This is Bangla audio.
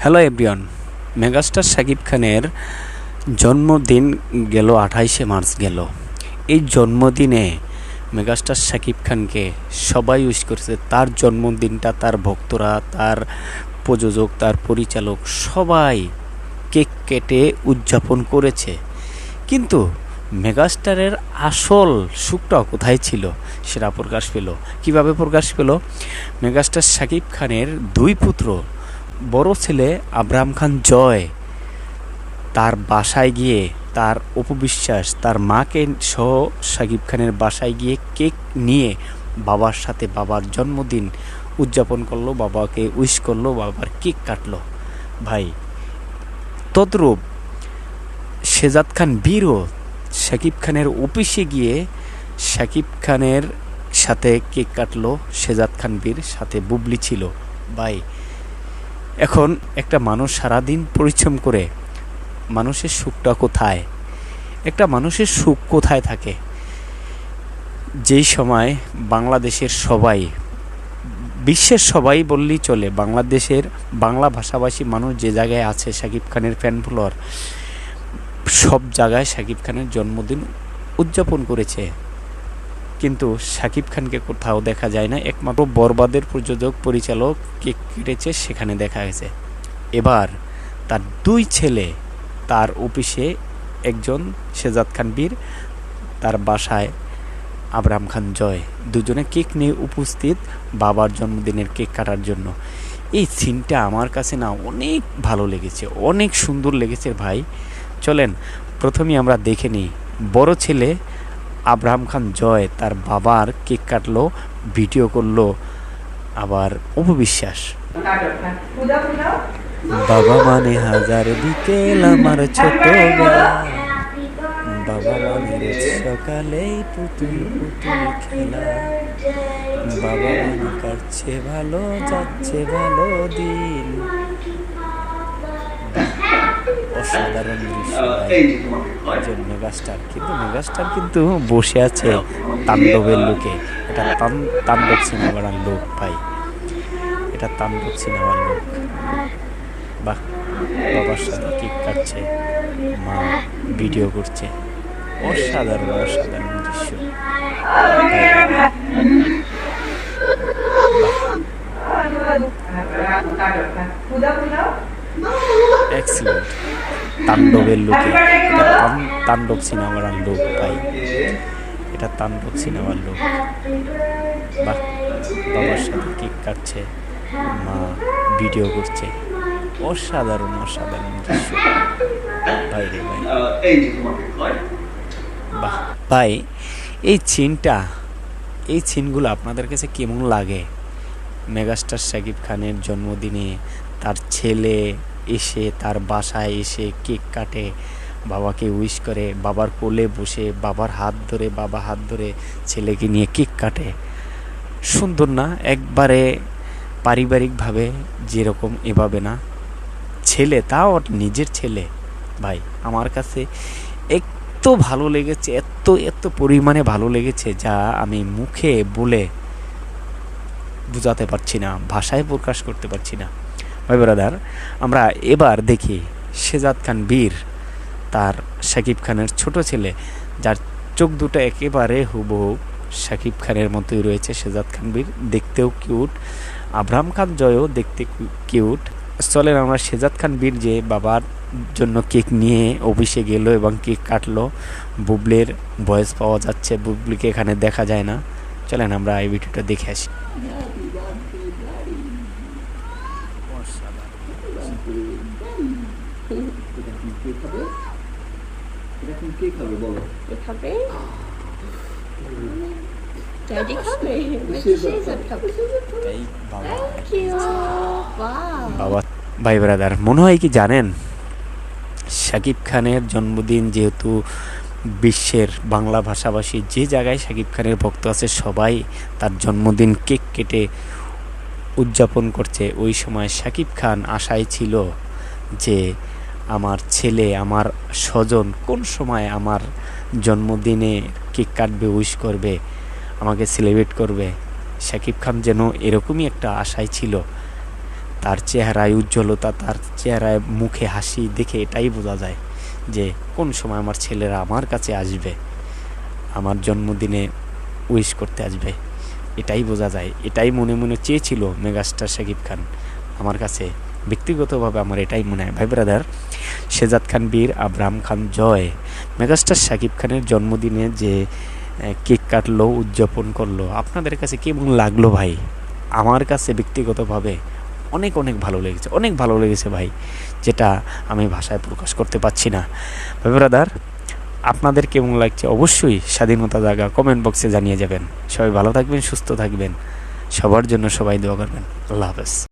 হ্যালো এভরিওয়ান মেগাস্টার শাকিব খানের জন্মদিন গেল আঠাইশে মার্চ গেল। এই জন্মদিনে মেগাস্টার শাকিব খানকে সবাই উইশ করেছে, তার জন্মদিনটা, তার ভক্তরা, তার প্রযোজক, তার পরিচালক সবাই কেক কেটে উদযাপন করেছে। কিন্তু মেগাস্টারের আসল সুখটা কোথায় ছিল সেটা প্রকাশ পেল। কীভাবে প্রকাশ পেল? মেগাস্টার শাকিব খানের দুই পুত্র, বড় ছেলে আব্রাহাম খান জয়, তার বাসায় গিয়ে তার উপবিশ্বাস তার মাকে সহ শাকিব খানের বাসায় গিয়ে কেক নিয়ে বাবার সাথে বাবার জন্মদিন উদযাপন করল, বাবাকে উইশ করল, বাবার কেক কাটলো। ভাই, তদ্রূপ শেজাদ খান বীরও শাকিব খানের অফিসে গিয়ে শাকিব খানের সাথে কেক কাটলো শেজাদ খান বীর সাথে বুবলি ছিল। ভাই এখন একটা মানুষ সারাদিন পরিশ্রম করে, মানুষের সুখটা কোথায়? একটা মানুষের সুখ কোথায় থাকে? যেই সময় বাংলাদেশের সবাই, বিশ্বের সবাই বললেই চলে, বাংলাদেশের বাংলা ভাষাভাষী মানুষ যে জায়গায় আছে, শাকিব খানের ফ্যান ফলোয়ার সব জায়গায় শাকিব খানের জন্মদিন উদযাপন করেছে। কিন্তু শাকিব খানকে কোথাও দেখা যায় না। একমাত্র বরবাদের প্রযোজক, পরিচালক কেক কেটেছে সেখানে দেখা গেছে। এবার তার দুই ছেলে, তার অফিসে একজন শেজাদ খান বীর, তার বাসায় আবরাম খান জয়। দুজনে কেক নিয়ে উপস্থিত বাবার জন্মদিনের কেক কাটার জন্য। এই সিনটা আমার কাছে না অনেক ভালো লেগেছে, অনেক সুন্দর লেগেছে ভাই। চলেন প্রথমেই আমরা দেখে নিই বড় ছেলে আব্রাহাম খান জয় তার বাবার কেক কাটলো ভিডিও করল আবার অপবিশ্বাস। বাবা মানে হাজার বিকেল আমার ছোটবেলা বাবা মানে সকালে পুতুল পুতুল খেলা। বাবা মানে কাটছে ভালো যাচ্ছে ভালো দিন। অসাধারণ দৃশ্য। একজন মেগাস্টার। কিন্তু মেগাস্টার কিন্তু বসে আছে তাণ্ডবের লোকে। এটা তাণ্ডব সিনেমার লোক ভাই। এটা তাণ্ডব সিনেমার লোক। বাহ বাবার সাথে কেক কাটছে মা ভিডিও করছে। অসাধারণ অসাধারণ দৃশ্য। এক্সিলেন্ট তাণ্ডবের লোকে। তাণ্ডব সিনেমার লোক ভাই। এটা তাণ্ডব সিনেমার লোক। বাহ বাবার সাথে কেক কাটছে মা ভিডিও করছে। অসাধারণ অসাধারণ দৃশ্য। ভাই রে ভাই। বাহ ভাই এই চিনটা এই চিনগুলো আপনাদের কাছে কেমন লাগে? মেগাস্টার শাকিব খানের জন্মদিনে তার ছেলে এসে তার বাসায় এসে কেক কাটে। বাবাকে উইশ করে, বাবার কোলে বসে, বাবার হাত ধরে, বাবা হাত ধরে ছেলেকে নিয়ে কেক কাটে। সুন্দর না? একবারে পারিবারিকভাবে যেরকম এভাবে না। ছেলে, তাও নিজের ছেলে। ভাই, আমার কাছে এত ভালো লেগেছে, এত এত পরিমাণে ভালো লেগেছে যা আমি মুখে বলে বোঝাতে পারছি না, ভাষায় প্রকাশ করতে পারছি না। ভাই ব্রাদার, আমরা এবার দেখি শেজাদ খান বীর, তার শাকিব খানের ছোট ছেলে, যার চোখ দুটো একেবারে হুবহু শাকিব খানের মতোই রয়েছে শেজাদ খান বীর, দেখতেও কিউট আব্রাহাম খান জয়ও দেখতে কিউট চলেন আমরা শেজাদ খান বীর যে বাবার জন্য কেক নিয়ে অফিসে গেল এবং কেক কাটলো, বুবলের ভয়েস পাওয়া যাচ্ছে, বুবলিকে এখানে দেখা যায় না। চলেন আমরা এই ভিডিওটা দেখে আসি। খাবে খাবে ওয়াও বাবা ভাই ব্রাদার মনে হয় কি জানেন? শাকিব খানের জন্মদিন যেহেতু বিশ্বের বাংলা ভাষাভাষী যে জায়গায় শাকিব খানের ভক্ত আছে সবাই তার জন্মদিন কেক কেটে উদযাপন করছে। ওই সময় শাকিব খান আশায় ছিল যে আমার ছেলে, আমার স্বজন কোন সময় আমার জন্মদিনে কেক কাটবে উইশ করবে, আমাকে সেলিব্রেট করবে, শাকিব খান যেন এরকমই একটা আশায় ছিল। তার চেহারায় উজ্জ্বলতা, তার চেহারায় মুখে হাসি দেখে এটাই বোঝা যায় যে কোন সময় আমার ছেলেরা আমার কাছে আসবে, আমার জন্মদিনে উইশ করতে আসবে। এটাই বোঝা যায়, এটাই মনে মনে চেয়েছিল মেগাস্টার শাকিব খান আমার কাছে। ব্যক্তিগতভাবে আমার এটাই মনে হয়। ভাই ব্রাদার শেজাদ খান বীর, আবরাম খান জয়। মেগাস্টার শাকিব খানের জন্মদিনে যে কেক কাটলো, উদযাপন করল, আপনাদের কাছে কেমন লাগল ভাই? আমার কাছে ব্যক্তিগতভাবে অনেক অনেক ভালো লেগেছে, অনেক ভালো লেগেছে ভাই, যেটা আমি ভাষায় প্রকাশ করতে পারছি না। ভাই ব্রাদার আপনাদের কেমন লাগছে অবশ্যই স্বাধীনতা জায়গা কমেন্ট বক্সে জানিয়ে যাবেন। সবাই ভালো থাকবেন, সুস্থ থাকবেন। সবার জন্য সবাই দোয়া করবেন। আল্লাহ হাফেজ।